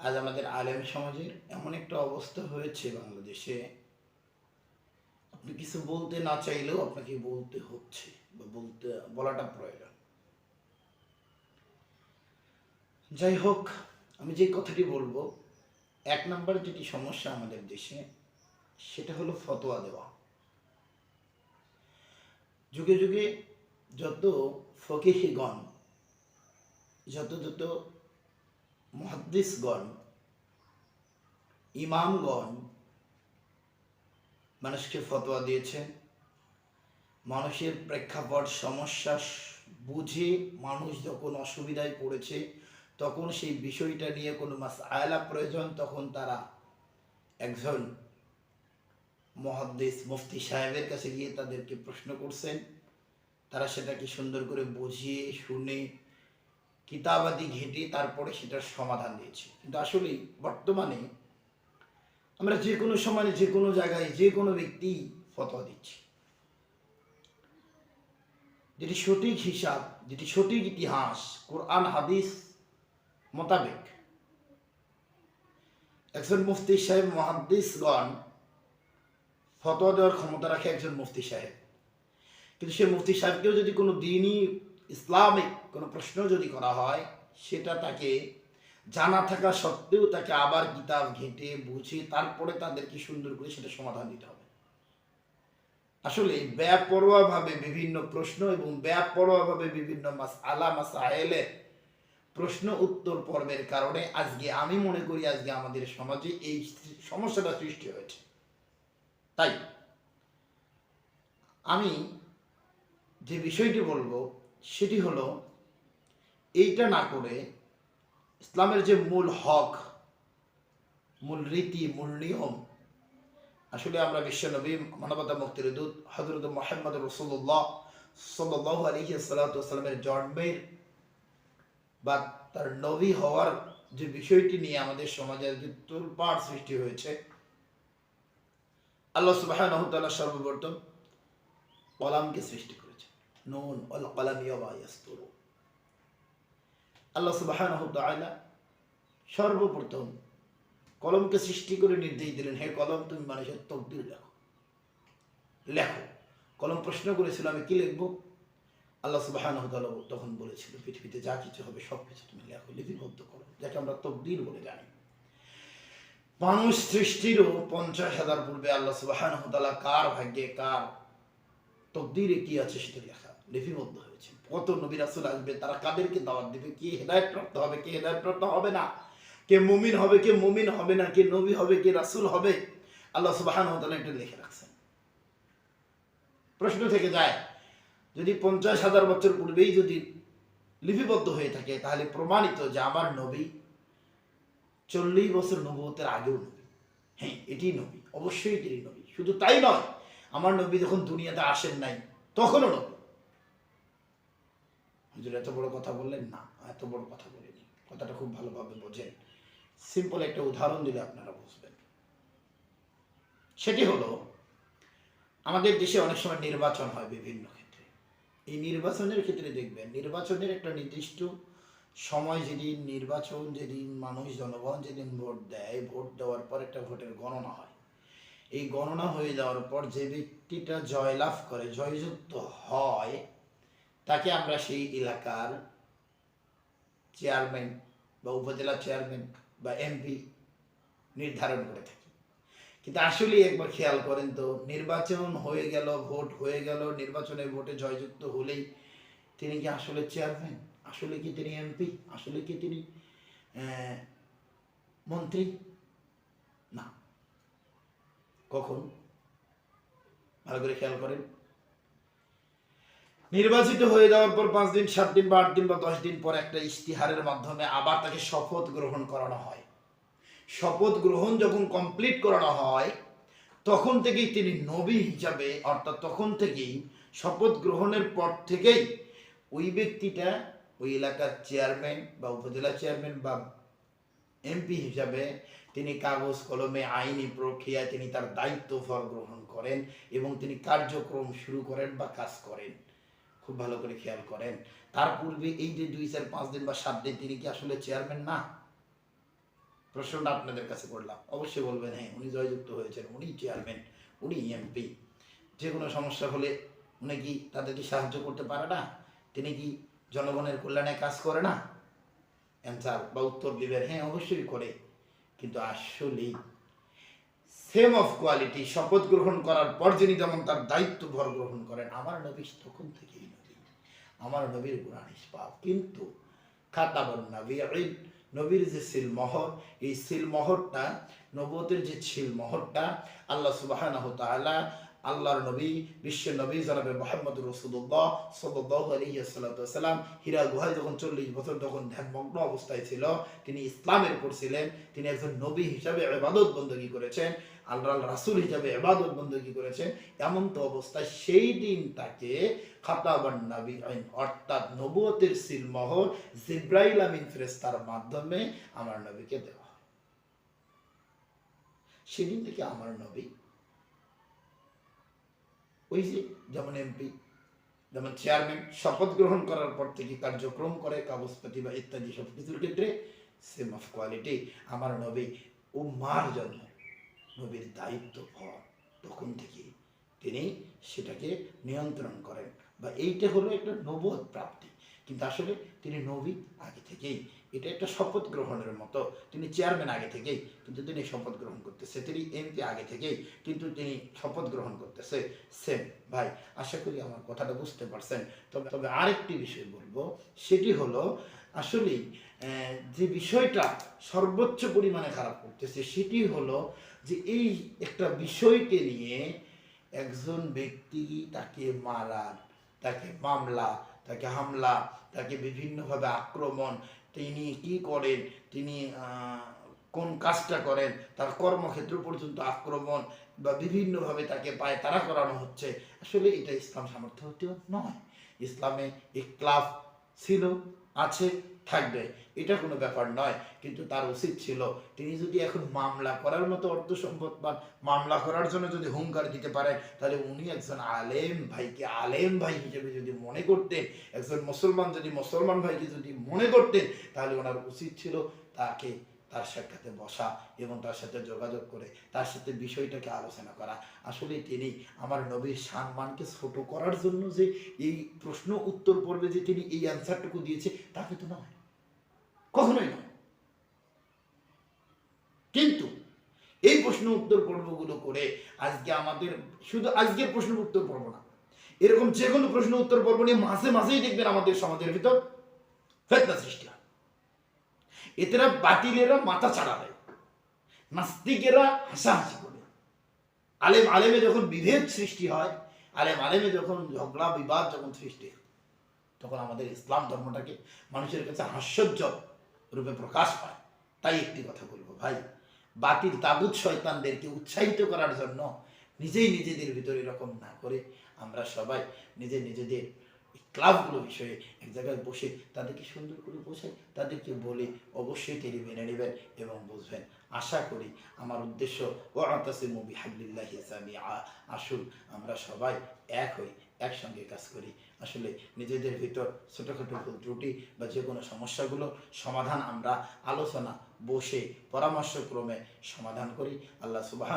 আজ আমাদের আলেম সমাজের এমন একটা অবস্থা হয়েছে বাংলাদেশে। আপনি কিছু বলতে না চাইলেও আপনাকে বলতে হচ্ছে বা বলতে, বলাটা প্রয়োজন। যাই হোক, আমি যে কথাটি বলব, এক নম্বর যেটি সমস্যা আমাদের দেশে, সেটা হলো ফতোয়া দেওয়া। যুগে যুগে যত ফকিহিগণ, যত যত মহাদ্দিসগণ, ইমামগণ মানুষকে ফতোয়া দিয়েছেন মানুষের প্রেক্ষাপট, সমস্যা বুঝে মানুষ যখন অসুবিধায় পড়েছে, তখন সেই বিষয়টা নিয়ে কোনো মাস আয়লা প্রয়োজন, তখন তারা একজন মহাদ্দেশ মুফতি সাহেবের কাছে গিয়ে তাদেরকে প্রশ্ন করছেন। তারা সেটাকে সুন্দর করে বুঝিয়ে, শুনে কিতাবাদি ঘেঁটে তারপরে সেটার সমাধান দিয়েছে। কিন্তু আসলে বর্তমানে আমরা যে কোনো সময়, যে কোনো জায়গায়, যে কোনো ব্যক্তি ফতোয়া দিচ্ছি। যেটি সঠিক হিসাব, যেটি সঠিক ইতিহাস, কোরআন, হাদিস মোতাবেক। একজন মুফতি সাহেব, মহাদ্দিসগণ ফতোয়া দেওয়ার ক্ষমতা রাখে একজন মুফতি সাহেব। কিন্তু সে মুফতি সাহেবকেও যদি কোনো দিনই ইসলামিক কোনো প্রশ্ন যদি করা হয়, সেটা তাকে জানা থাকা সত্ত্বেও তাকে আবার কিতাব ঘেঁটে বুঝে তারপরে তাদেরকে সুন্দর করে সেটা সমাধান দিতে হবে। আসলে ব্যাপরোয়াভাবে বিভিন্ন প্রশ্ন এবং ব্যাপরোয়াভাবে বিভিন্ন মাস আলা মাস আয়েলের প্রশ্ন উত্তর পর্বের কারণে আজকে আমি মনে করি আজকে আমাদের সমাজে এই সমস্যাটা সৃষ্টি হয়েছে। তাই আমি যে বিষয়টি বলব সেটি হলো, এইটা না করে ইসলামের যে মূল হক, মূল রীতি, মূল নিয়ম, আসলে আমরা বিশ্বনবী মানবতা মুক্তির দূত হজরত মোহাম্মদ রসুল্লাহ সাল্লাহ আলহি সাল্লামের জন্মের বা তার নবী হওয়ার যে বিষয়টি নিয়ে আমাদের সমাজের যে তোলপাড় সৃষ্টি হয়েছে, আল্লাহ সুবাহ সর্বপ্রথম কলামকে সৃষ্টি করেছে নুন অল কলামিয়াস্তুরু আল্লাহ সুবাহ সর্বপ্রথম কলমকে সৃষ্টি করে নির্দেশ দিলেন, হে কলম, তুমি মানুষের তকদির লেখো। লেখো। কলম প্রশ্ন করেছিল, আমি কি লিখব? আল্লাহ সুবাহ তখন বলেছিল, পৃথিবীতে যা কিছু হবে, সব কিছু তুমি লেখো, লিপিবদ্ধ করো, যাকে আমরা তকদির বলে জানি। মানুষ সৃষ্টিরও পঞ্চাশ হাজার পূর্বে আল্লাহ সুবাহ কার ভাগ্যে, কার তকদিরে কি আছে সেটা লেখা। লিপিবদ্ধ হয়েছে। কত নবী রাসুল আসবে, তারা কাদেরকে দাওয়াত দিবে? কে হেদায়ত প্রাপ্ত হবে, কে হেদায়ত প্রাপ্ত হবে না? কে মুমিন হবে, কে মুমিন হবে না? কে নবী হবে, কে রাসুল হবে? আল্লাহ সুবাহান এটা লিখে রাখছেন। প্রশ্ন থেকে যায়, যদি পঞ্চাশ হাজার বছর পূর্বেই যদি লিপিবদ্ধ হয়ে থাকে, তাহলে প্রমাণিত যে আমার নবী চল্লিশ বছর নবতের আগেও নবী। হ্যাঁ এটি নবী, অবশ্যই তিনি নবী। শুধু তাই নয়, আমার নবী যখন দুনিয়াতে আসেন নাই, তখনও নবী। হুজুর এত বড় কথা বললেন, না, এত বড় কথা বলিনি। কথাটা খুব ভালোভাবে বোঝেন। সিম্পল একটা উদাহরণ দিলে আপনারা বুঝবেন। সেটি হলো, আমাদের দেশে অনেক সময় নির্বাচন হয় বিভিন্ন ক্ষেত্রে। এই নির্বাচনের ক্ষেত্রে দেখবেন, নির্বাচনের একটা নির্দিষ্ট সময় যেদিন নির্বাচন, যেদিন মানুষ, জনগণ যেদিন ভোট দেয়, ভোট দেওয়ার পর একটা ভোটের গণনা হয়। এই গণনা হয়ে যাওয়ার পর যে ব্যক্তিটা জয়লাভ করে, জয়যুক্ত হয় তাকে আমরা সেই এলাকার চেয়ারম্যান বা উপজেলা চেয়ারম্যান বা এমপি নির্ধারণ করে থাকি। কিন্তু আসলে একবার খেয়াল করেন তো, নির্বাচন হয়ে গেল, ভোট হয়ে গেল, নির্বাচনে ভোটে জয়যুক্ত হলেই তিনি কি আসলে চেয়ারম্যান? আসলে কি তিনি এমপি? আসলে কি তিনি মন্ত্রী? না। কখন? ভালো করে খেয়াল করেন। নির্বাচিত হয়ে যাওয়ার পর পাঁচ দিন, সাত দিন বা আট দিন বা দশ দিন পর একটা ইশতিহারের মাধ্যমে আবার তাকে শপথ গ্রহণ করানো হয়। শপথ গ্রহণ যখন কমপ্লিট করানো হয়, তখন থেকেই তিনি নবী হিসাবে, অর্থাৎ তখন থেকেই শপথ গ্রহণের পর থেকেই ওই ব্যক্তিটা ওই এলাকার চেয়ারম্যান বা উপজেলা চেয়ারম্যান বা এমপি হিসাবে তিনি কাগজ, কলমে আইনি প্রক্রিয়ায় তিনি তার দায়িত্ব ফল গ্রহণ করেন এবং তিনি কার্যক্রম শুরু করেন বা কাজ করেন। খুব ভালো করে খেয়াল করেন। তার পূর্বে এই যে দুই, চার, পাঁচ দিন বা সাত দিন তিনি কি আসলে চেয়ারম্যান না? প্রশ্নটা আপনাদের কাছে করলাম। অবশ্যই বলবেন হ্যাঁ উনি জয়যুক্ত হয়েছেন, উনি চেয়ারম্যান উনি এমপি যে কোনো সমস্যা হলে উনি কি তাদেরকে সাহায্য করতে পারে না? তিনি কি জনগণের কল্যাণে কাজ করে না? অ্যান্সার বা উত্তর দিবেন হ্যাঁ অবশ্যই করে। কিন্তু আসলেই সেম অফ কোয়ালিটি শপথ গ্রহণ করার পর যিনি যেমন তার দায়িত্ব ভর গ্রহণ করেন, আমার নবী তখন থেকেই নবী। আমার নবীর গুণা নিষ্পাপ কিন্তু খাতাবর নবী নবীর যে সিলমহর, এই সিলমহরটা নবতের যে ছিল মহরটা আল্লাহ সুবাহ আল্লাহর নবী বিশ্ব নবী জনাবে মোহাম্মদ রসুল্লাহ সাল্লাহ আলহিসাল্লাম হীরা গুহায় যখন চল্লিশ বছর যখন ধ্যানমগ্ন অবস্থায় ছিল, তিনি ইসলামের উপর ছিলেন, তিনি একজন নবী হিসাবে এবাদত বন্দী করেছেন আল্লাহ রাসুল হিসাবে এবাদত বন্দী করেছেন। এমন তো অবস্থায় সেই দিন তাকে খাতাবান নবী আইন অর্থাৎ নবুয়তের সিলমোহর জিব্রাইল আমিন ফেরেস্তার মাধ্যমে আমার নবীকে দেওয়া সেদিন থেকে আমার নবী ওই যে যেমন এমপি যেমন চেয়ারম্যান শপথ গ্রহণ করার পর থেকে কার্যক্রম করে, কাগজপাতি বা ইত্যাদি সব কিছুর ক্ষেত্রে সেম অফ কোয়ালিটি আমার নবী ও মার জন্য নবীর দায়িত্ব ভর তখন থেকে তিনি সেটাকে নিয়ন্ত্রণ করেন। বা এইটা হলো একটা নবোধ প্রাপ্তি। কিন্তু আসলে তিনি নবী আগে থেকেই। এটা একটা শপথ গ্রহণের মতো। তিনি চেয়ারম্যান আগে থেকেই কিন্তু তিনি শপথ গ্রহণ করতেছে। তিনি এমপি আগে থেকেই কিন্তু তিনি শপথ গ্রহণ করতেছে। সেম ভাই, আশা করি আমার কথাটা বুঝতে পারছেন। তবে তবে আরেকটি বিষয় বলব, সেটি হলো আসলেই যে বিষয়টা সর্বোচ্চ পরিমাণে খারাপ করতেছে, সেটি হলো যে এই একটা বিষয়কে নিয়ে একজন ব্যক্তি তাকে মারার, তাকে মামলা, তাকে হামলা তাকে বিভিন্নভাবে আক্রমণ, তিনি কি করেন, তিনি কোন কাজটা করেন, তার কর্মক্ষেত্র পর্যন্ত আক্রমণ বা বিভিন্নভাবে তাকে পায় তারা করানো হচ্ছে, আসলে এটা ইসলাম সামর্থ্য নয়। ইসলামে ইকলাফ ছিল আছে, থাকবে। এটা কোনো ব্যাপার নয়। কিন্তু তার উচিত ছিল, তিনি যদি এখন মামলা করার মতো অর্থ সম্পদ পান মামলা করার জন্য যদি হুঙ্কার দিতে পারেন, তাহলে উনি একজন আলেম ভাইকে, আলেম ভাই হিসেবে যদি মনে করতেন, একজন মুসলমান যদি মুসলমান ভাইকে যদি মনে করতেন, তাহলে ওনার উচিত ছিল তাকে তার সাক্ষাতে বসা এবং তার সাথে যোগাযোগ করে, তার সাথে বিষয়টাকে আলোচনা করা। আসলে তিনি আমার নবীর সম্মানকে ছোট করার জন্য যে এই প্রশ্ন উত্তর পর্বে যে তিনি এই অ্যান্সারটুকু দিয়েছে তো নয়। কখনোই নয়। কিন্তু এই প্রশ্ন উত্তর পর্বগুলো করে আজকে আমাদের, শুধু আজকের প্রশ্ন উত্তর পর্ব না, এরকম যে কোনো প্রশ্ন উত্তর পর্ব নিয়ে মাঝে মাঝেই দেখবেন আমাদের সমাজের ভিতর ফেতনা সৃষ্টি। এতেরা বাতিলেরা মাথা ছাড়া দেয়। নাস্তিকেরা হাসাহাসি করে। আলেম, আলেমে যখন বিভেদ সৃষ্টি হয়, আলেম, আলেমে যখন ঝগড়া, বিবাদ যখন সৃষ্টি হয়, তখন আমাদের ইসলাম ধর্মটাকে মানুষের কাছে হাস্যজ্জ রূপে প্রকাশ পায়। তাই একটি কথা বলব, ভাই, বাতিল তাগুত শয়তানদেরকে উৎসাহিত করার জন্য নিজেই নিজেদের ভিতরে এরকম না করে আমরা সবাই নিজে নিজেদের এই ক্লাবগুলো বিষয়ে এক জায়গায় বসে তাদেরকে সুন্দর করে বোঝাই তাদেরকে বলে অবশ্যই তিনি মেনে নেবেন এবং বুঝবেন। আশা করি আমার উদ্দেশ্য ও আতাসিমু বিহাবলিল্লাহি আসুন আমরা সবাই এক হই একসঙ্গে কাজ করি। আসলে নিজেদের ভিতর ছোটোখাটো ভুল ত্রুটি বা যে কোনো সমস্যাগুলো সমাধান আমরা আলোচনা বসে পরামর্শক্রমে সমাধান করি। আল্লাহ সুবাহ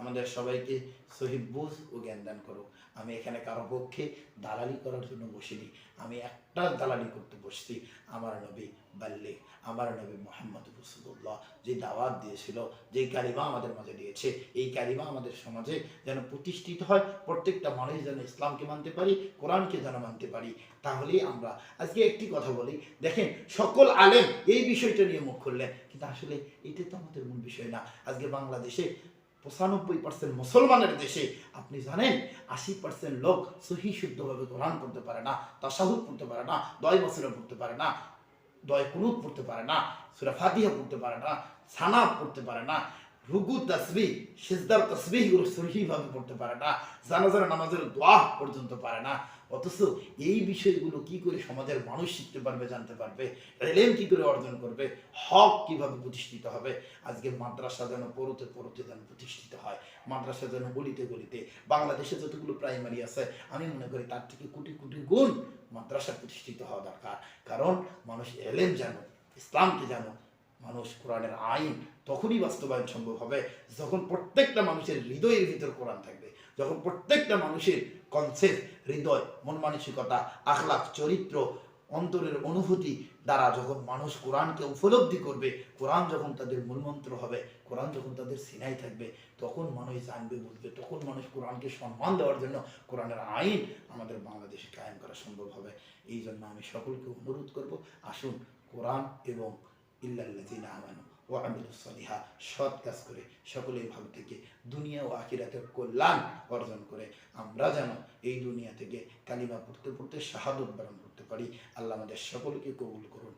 আমাদের সবাইকে সহিব বুঝ ও জ্ঞান দান করুক। আমি এখানে কারও পক্ষে দালালি করার জন্য বসিনি। আমি একটা দালালি করতে বসছি। আমার নবী বাল্লিক আমার নবী মোহাম্মদ রসুল্লাহ যে দাওয়াত দিয়েছিল, যে কালিমা আমাদের মাঝে দিয়েছে, এই কালিমা আমাদের সমাজে যেন প্রতিষ্ঠিত হয়, প্রত্যেকটা মানুষ যেন ইসলামকে মানতে পারি কোরআনকে যেন মানতে পারি, তাহলেই আমরা, আজকে একটি কথা বলি, দেখেন, সকল আলেম এই বিষয়টা নিয়ে মুখ খুললেন, কিন্তু আসলে এটা তো আমাদের মূল বিষয় না। আজকে বাংলাদেশে পঁচানব্বই পার্সেন্ট মুসলমানের দেশে, আপনি জানেন, আশি পার্সেন্ট লোক সহি শুদ্ধভাবে কোরআন পড়তে পারে না, তাসাহুদ পড়তে পারে না, দয় বছরে পড়তে পারে না, দয় কুনুত পড়তে পারে না, সুরা ফাতিহা পড়তে পারে না, সানা পড়তে পারে না, রুকু তসবি সিজদার, তসবিহগুলো সহিভাবে পড়তে পারে না, জানাজার, নামাজের দোয়া পর্যন্ত পারে না। অথচ এই বিষয়গুলো কি করে সমাজের মানুষ শিখতে পারবে, জানতে পারবে এলেম কি করে অর্জন করবে, হক কীভাবে প্রতিষ্ঠিত হবে? আজকে মাদ্রাসা যেন পড়তে পড়তে যেন প্রতিষ্ঠিত হয়, মাদ্রাসা যেন গলিতে গলিতে, বাংলাদেশে যতগুলো প্রাইমারি আছে, আমি মনে করি তার থেকে কোটি কোটি গুণ মাদ্রাসা প্রতিষ্ঠিত হওয়া দরকার। কারণ মানুষ এলেম জানো ইসলামকে জানো মানুষ কোরআনের আইন তখনই বাস্তবায়ন সম্ভব হবে যখন প্রত্যেকটা মানুষের হৃদয়ের ভিতর কোরআন থাকবে। যখন প্রত্যেকটা মানুষের কনসেপ্ট হৃদয়, মন মানসিকতা, আখলাখ, চরিত্র, অন্তরের অনুভূতি দ্বারা যখন মানুষ কোরআনকে উপলব্ধি করবে, কোরআন যখন তাদের মূলমন্ত্র হবে, কোরআন যখন তাদের সিনাই থাকবে, তখন মানুষ জানবে, বুঝবে, তখন মানুষ কোরআনকে সম্মান দেওয়ার জন্য কোরআনের আইন আমাদের বাংলাদেশে কায়েম করা সম্ভব হবে। এই জন্য আমি সকলকে অনুরোধ করব, আসুন কোরআন এবং ইল্লাল্লাযিনা আমানু ও আমিলুসলিহা সৎ কাজ করে সকলেই ভালো থেকে দুনিয়া ও আখিরাতের কল্যাণ অর্জন করে। আমরা যেন এই দুনিয়া থেকে কালিমা পড়তে পড়তে শাহাদত বরণ করতে পারি। আল্লাহ আমাদের সকলকে কবুল করুন।